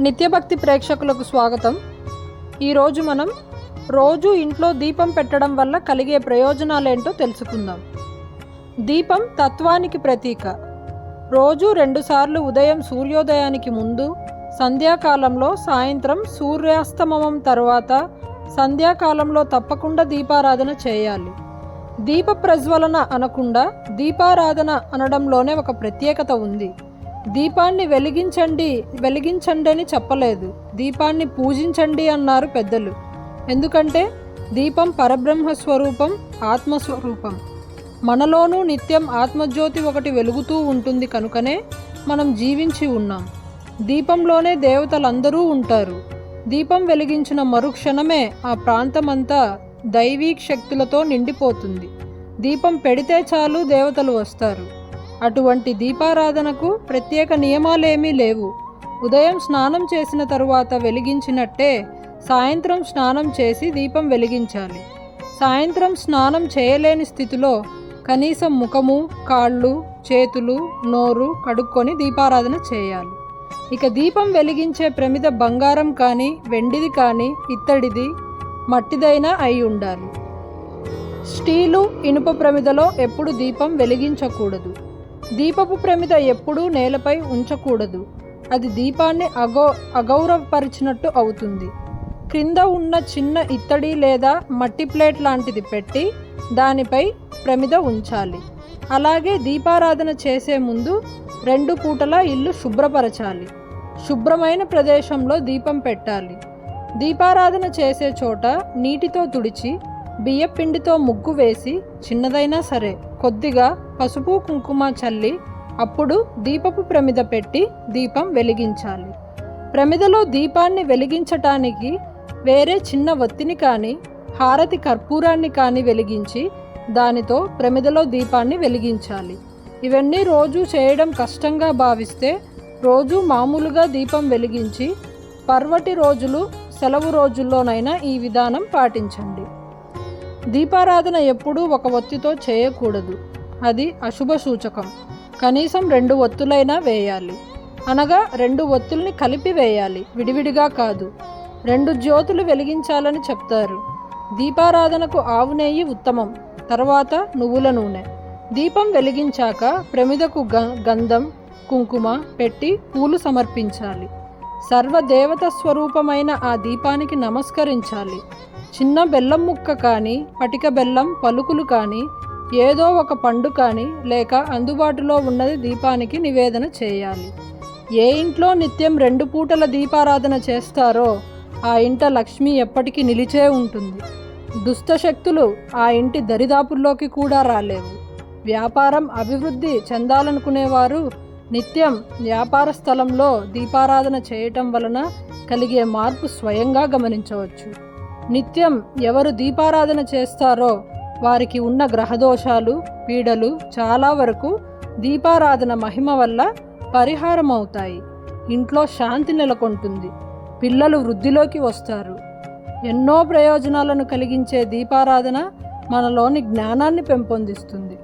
నిత్యభక్తి ప్రేక్షకులకు స్వాగతం. ఈరోజు మనం రోజు ఇంట్లో దీపం పెట్టడం వల్ల కలిగే ప్రయోజనాలేంటో తెలుసుకుందాం. దీపం తత్వానికి ప్రతీక. రోజు రెండుసార్లు ఉదయం సూర్యోదయానికి ముందు సంధ్యాకాలంలో సాయంత్రం సూర్యాస్తమయం తర్వాత సంధ్యాకాలంలో తప్పకుండా దీపారాధన చేయాలి. దీప ప్రజ్వలన అనకుండా దీపారాధన అనడంలోనే ఒక ప్రత్యేకత ఉంది. దీపాన్ని వెలిగించండి వెలిగించండి అని చెప్పలేదు. దీపాన్ని పూజించండి అన్నారు పెద్దలు. ఎందుకంటే దీపం పరబ్రహ్మ స్వరూపం ఆత్మస్వరూపం మనలోనూ నిత్యం ఆత్మజ్యోతి ఒకటి వెలుగుతూ ఉంటుంది కనుకనే మనం జీవించి ఉన్నాం. దీపంలోనే దేవతలందరూ ఉంటారు. దీపం వెలిగించిన మరుక్షణమే ఆ ప్రాంతమంతా దైవీక్ శక్తులతో నిండిపోతుంది. దీపం పెడితే చాలు దేవతలు వస్తారు. అటువంటి దీపారాధనకు ప్రత్యేక నియమాలేమీ లేవు. ఉదయం స్నానం చేసిన తరువాత వెలిగించినట్టే సాయంత్రం స్నానం చేసి దీపం వెలిగించాలి. సాయంత్రం స్నానం చేయలేని స్థితిలో కనీసం ముఖము కాళ్ళు చేతులు నోరు కడుక్కొని దీపారాధన చేయాలి. ఇక దీపం వెలిగించే ప్రమిద బంగారం కానీ వెండిది కానీ ఇత్తడిది మట్టిదైనా అయి ఉండాలి. స్టీలు ఇనుప ప్రమిదలో ఎప్పుడు దీపం వెలిగించకూడదు. దీపపు ప్రమిద ఎప్పుడూ నేలపై ఉంచకూడదు. అది దీపాన్ని అగౌ అగౌరవపరిచినట్టు అవుతుంది. క్రింద ఉన్న చిన్న ఇత్తడి లేదా మట్టి ప్లేట్ లాంటిది పెట్టి దానిపై ప్రమిద ఉంచాలి. అలాగే దీపారాధన చేసే ముందు రెండు పూటలా ఇల్లు శుభ్రపరచాలి. శుభ్రమైన ప్రదేశంలో దీపం పెట్టాలి. దీపారాధన చేసే చోట నీటితో తుడిచి బియ్యపిండితో ముగ్గు వేసి చిన్నదైనా సరే కొద్దిగా పసుపు కుంకుమ చల్లి అప్పుడు దీపపు ప్రమిద పెట్టి దీపం వెలిగించాలి. ప్రమిదలో దీపాన్ని వెలిగించటానికి వేరే చిన్న వత్తిని కానీ హారతి కర్పూరాన్ని కానీ వెలిగించి దానితో ప్రమిదలో దీపాన్ని వెలిగించాలి. ఇవన్నీ రోజు చేయడం కష్టంగా భావిస్తే రోజు మామూలుగా దీపం వెలిగించి పర్వటి రోజులు సెలవు రోజుల్లోనైనా ఈ విధానం పాటించండి. దీపారాధన ఎప్పుడూ ఒక ఒత్తితో చేయకూడదు. అది అశుభ సూచకం. కనీసం రెండు ఒత్తులైనా వేయాలి. అనగా రెండు ఒత్తుల్ని కలిపి వేయాలి. విడివిడిగా కాదు. రెండు జ్యోతులు వెలిగించాలని చెప్తారు. దీపారాధనకు ఆవు నెయ్యి ఉత్తమం. తర్వాత నువ్వుల నూనె. దీపం వెలిగించాక ప్రమిదకు గ గంధం కుంకుమ పెట్టి పూలు సమర్పించాలి. సర్వదేవత స్వరూపమైన ఆ దీపానికి నమస్కరించాలి. చిన్న బెల్లం ముక్క కానీ పటిక బెల్లం పలుకులు కానీ ఏదో ఒక పండు కానీ లేక అందుబాటులో ఉన్నది దీపానికి నివేదన చేయాలి. ఏ ఇంట్లో నిత్యం రెండు పూటల దీపారాధన చేస్తారో ఆ ఇంట లక్ష్మి ఎప్పటికీ నిలిచే ఉంటుంది. దుష్టశక్తులు ఆ ఇంటి దరిదాపుల్లోకి కూడా రాలేవు. వ్యాపారం అభివృద్ధి చెందాలనుకునేవారు నిత్యం వ్యాపార స్థలంలో దీపారాధన చేయటం వలన కలిగే మార్పు స్వయంగా గమనించవచ్చు. నిత్యం ఎవరు దీపారాధన చేస్తారో వారికి ఉన్న గ్రహదోషాలు పీడలు చాలా వరకు దీపారాధన మహిమ వల్ల పరిహారం అవుతాయి ఇంట్లో శాంతి నెలకొంటుంది. పిల్లలు వృద్ధిలోకి వస్తారు. ఎన్నో ప్రయోజనాలను కలిగించే దీపారాధన మనలోని జ్ఞానాన్ని పెంపొందిస్తుంది.